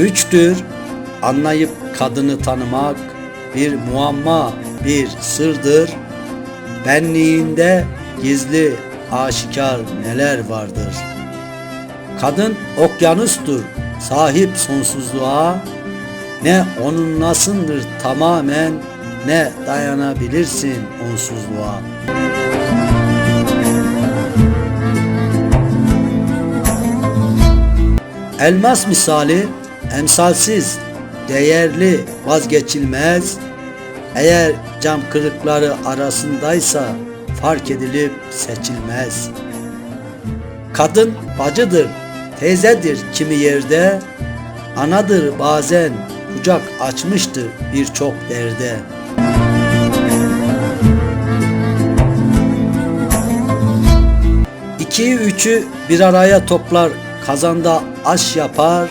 Güçtür anlayıp kadını tanımak, bir muamma, bir sırdır. Benliğinde gizli, aşikar neler vardır. Kadın okyanustur, sahip sonsuzluğa, ne onunlasındır tamamen, ne dayanabilirsin onsuzluğa. Elmas misali emsalsiz, değerli, vazgeçilmez. Eğer cam kırıkları arasındaysa fark edilip seçilmez. Kadın bacıdır, teyzedir kimi yerde, anadır bazen kucak açmıştır birçok derde. İkiyi üçü bir araya toplar, kazanda aş yapar,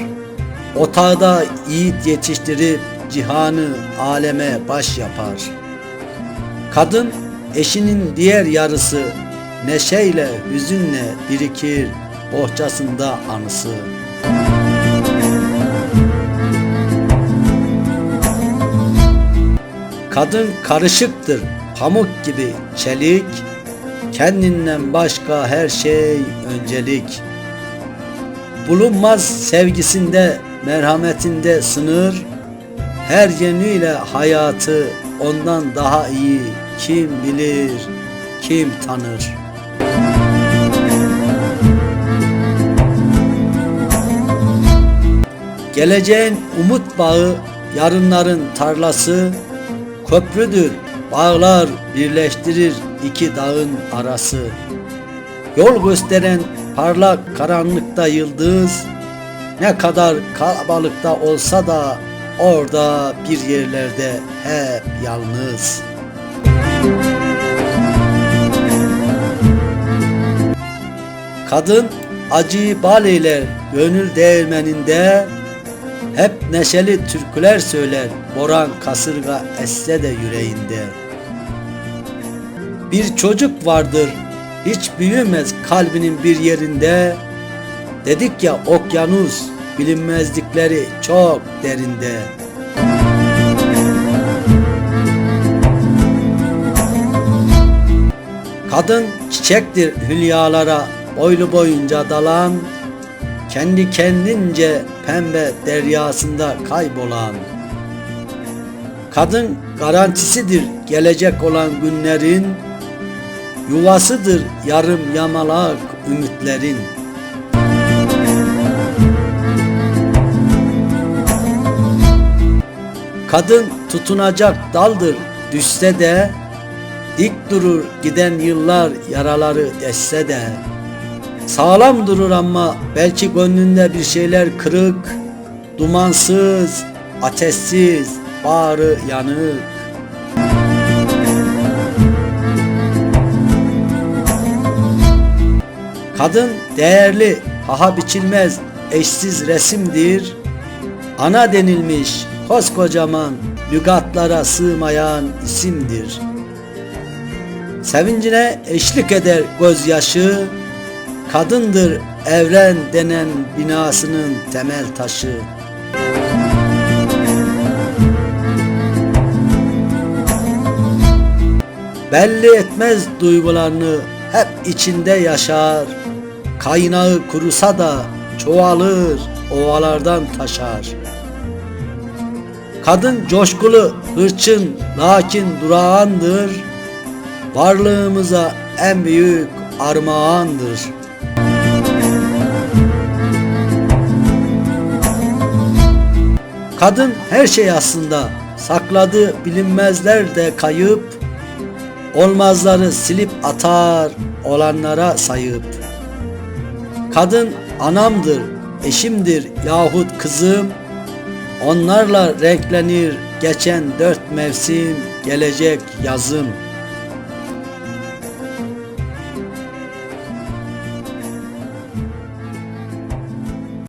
otağda yiğit yetiştirip cihanı aleme baş yapar. Kadın eşinin diğer yarısı neşeyle hüzünle birikir bohçasında anısı. Kadın karışıktır pamuk gibi çelik, kendinden başka her şey öncelik. Bulunmaz sevgisinde, merhametinde sınır, her yönüyle hayatı ondan daha iyi kim bilir, kim tanır. Geleceğin umut bağı, yarınların tarlası, köprüdür, bağlar birleştirir iki dağın arası. Yol gösteren parlak karanlıkta yıldız, ne kadar kalabalıkta olsa da orada bir yerlerde hep yalnız. Kadın acıyı bal eyler gönül değirmeninde hep neşeli türküler söyler Boran kasırga esse de yüreğinde Bir çocuk vardır hiç büyümez kalbinin bir yerinde Dedik ya okyanus bilinmezlikleri çok derinde. Kadın çiçektir hülyalara boylu boyunca dalan kendi kendince pembe deryasında kaybolan. Kadın garantisidir gelecek olan günlerin Yuvasıdır yarım yamalak ümitlerin Kadın tutunacak daldır düşse de Dik durur giden yıllar yaraları desse de. Sağlam durur ama belki gönlünde bir şeyler kırık Dumansız, ateşsiz, bağrı yanık. Kadın değerli, paha biçilmez, eşsiz resimdir. Ana denilmiş koskocaman lügatlara sığmayan isimdir. Sevincine eşlik eder gözyaşı Kadındır evren denen binasının temel taşı. Belli etmez duygularını hep içinde yaşar Kaynağı kurusa da çoğalır ovalardan taşar Kadın coşkulu, hırçın, lakin durağandır. Varlığımıza en büyük armağandır. Kadın her şey aslında sakladı bilinmezler de kayıp. Olmazları silip atar olanlara sayıp. Kadın anamdır, eşimdir yahut kızım Onlarla renklenir geçen dört mevsim gelecek yazım